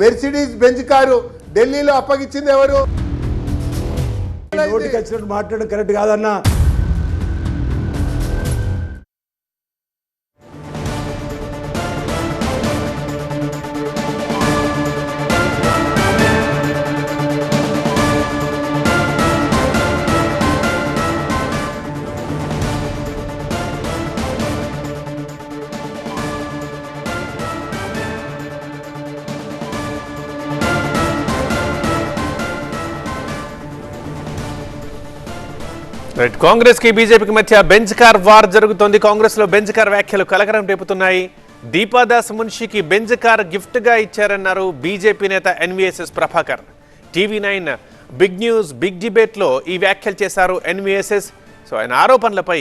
Mercedes Benz car ఢిల్లీలో అప్పగించింది ఎవరు? నోటికి వచ్చినట్టు మాట్లాడడం కరెక్ట్ కాదన్నా. రైట్ కాంగ్రెస్కి బీజేపీకి మధ్య బెంచ్ కార్ వార్ జరుగుతోంది. కాంగ్రెస్లో బెంచ్ కార్ వ్యాఖ్యలు కలకరం రేపుతున్నాయి. దీపాదాస్ మున్షికి బెంచ్ కార్ గిఫ్ట్గా ఇచ్చారన్నారు బీజేపీ నేత NVSS Prabhakar. TV nine big news big డిబేట్లో ఈ వ్యాఖ్యలు చేశారు ఎన్వీఎస్ఎస్. సో ఆయన ఆరోపణలపై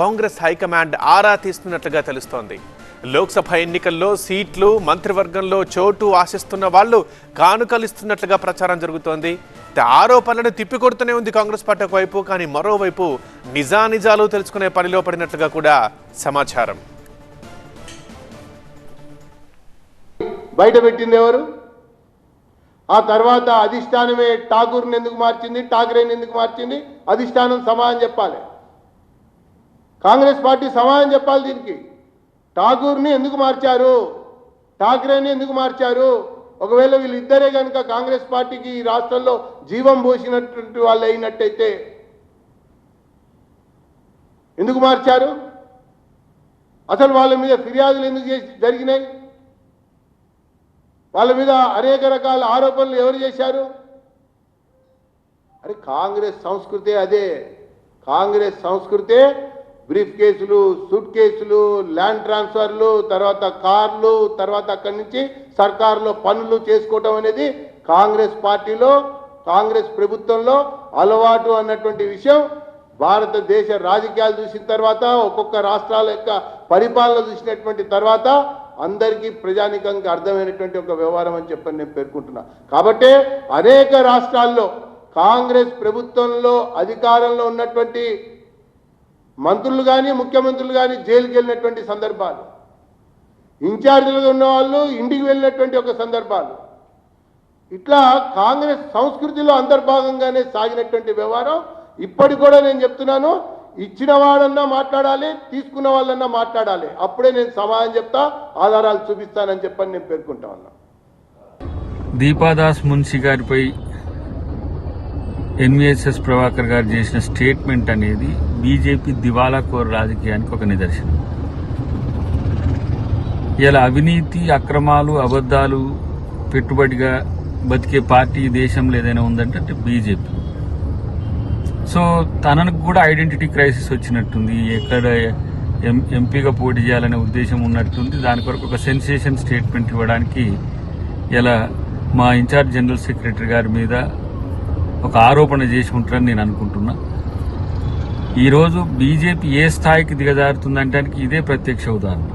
కాంగ్రెస్ హైకమాండ్ ఆరా తీస్తున్నట్లుగా తెలుస్తోంది. లోక్సభ ఎన్నికల్లో సీట్లు మంత్రివర్గంలో చోటు ఆశిస్తున్న వాళ్ళు కానుకలిస్తున్నట్లుగా ప్రచారం జరుగుతోంది. ఆరోపణలను తిప్పికొడుతూనే ఉంది కాంగ్రెస్ పార్టీ ఒకవైపు కానీ మరోవైపు నిజానిజాలు తెలుసుకునే పనిలో పడినట్లుగా కూడా సమాచారం. బయట పెట్టింది ఎవరు? ఆ తర్వాత అధిష్టానమే ఠాగూర్ని ఎందుకు మార్చింది? ఠాకరేని ఎందుకు మార్చింది? అధిష్టానం సమాధానం చెప్పాలి. కాంగ్రెస్ పార్టీ సమాధానం చెప్పాలి దీనికి. ఠాగూర్ని ఎందుకు మార్చారు? ఠాక్రేని ఎందుకు మార్చారు? ఒకవేళ వీళ్ళిద్దరే కనుక కాంగ్రెస్ పార్టీకి ఈ రాష్ట్రంలో జీవం పోసినటువంటి వాళ్ళు అయినట్టయితే ఎందుకు మార్చారు? అసలు వాళ్ళ మీద ఫిర్యాదులు ఎందుకు చేసి జరిగినాయి? వాళ్ళ మీద అనేక రకాల ఆరోపణలు ఎవరు చేశారు? అరే కాంగ్రెస్ సంస్కృతే అదే. కాంగ్రెస్ సంస్కృతే బ్రీఫ్ కేసులు సూట్ కేసులు ల్యాండ్ ట్రాన్స్ఫర్లు తర్వాత కార్లు తర్వాత అక్కడి నుంచి సర్కారులో పనులు చేసుకోవటం అనేది కాంగ్రెస్ పార్టీలో కాంగ్రెస్ ప్రభుత్వంలో అలవాటు అన్నటువంటి విషయం. భారతదేశ రాజకీయాలు చూసిన తర్వాత ఒక్కొక్క రాష్ట్రాల యొక్క పరిపాలన చూసినటువంటి తర్వాత అందరికీ ప్రజానికంగా అర్థమైనటువంటి ఒక వ్యవహారం అని చెప్పని నేను పేర్కొంటున్నా. కాబట్టే అనేక రాష్ట్రాల్లో కాంగ్రెస్ ప్రభుత్వంలో అధికారంలో ఉన్నటువంటి మంత్రులు కానీ ముఖ్యమంత్రులు కానీ జైలుకి వెళ్ళినటువంటి సందర్భాలు. ఇన్ఛార్జీలుగా ఉన్న వాళ్ళు ఇంటికి వెళ్ళినటువంటి ఒక సందర్భాలు. ఇట్లా కాంగ్రెస్ సంస్కృతిలో అంతర్భాగంగానే సాగినటువంటి వ్యవహారం ఇప్పటికి కూడా నేను చెప్తున్నాను. ఇచ్చిన వాడన్నా మాట్లాడాలి తీసుకున్న వాళ్ళన్నా మాట్లాడాలి. అప్పుడే నేను సమాధానం చెప్తా ఆధారాలు చూపిస్తానని చెప్పని నేను పేర్కొంటా ఉన్నా. దీపాదాస్ మున్షి గారిపై ఎన్విఎస్ఎస్ ప్రభాకర్ గారు చేసిన స్టేట్మెంట్ అనేది బీజేపీ దివాలా కోర్ రాజకీయానికి ఒక నిదర్శనం. ఇలా అవినీతి అక్రమాలు అబద్ధాలు పెట్టుబడిగా బతికే పార్టీ దేశంలో ఏదైనా ఉందంటే అంటే బీజేపీ. సో తనకు కూడా ఐడెంటిటీ క్రైసిస్ వచ్చినట్టుంది. ఎక్కడ ఎం ఎంపీగా పోటీ చేయాలనే ఉద్దేశం ఉన్నట్టుంది. దాని కొరకు ఒక సెన్సేషన్ స్టేట్మెంట్ ఇవ్వడానికి ఇలా మా ఇన్ఛార్జ్ జనరల్ సెక్రటరీ గారి మీద ఒక ఆరోపణ చేసి ఉంటారని నేను అనుకుంటున్నా. ఈరోజు బీజేపీ ఏ స్థాయికి దిగజారుతుందంటానికి ఇదే ప్రత్యక్ష ఉదాహరణ.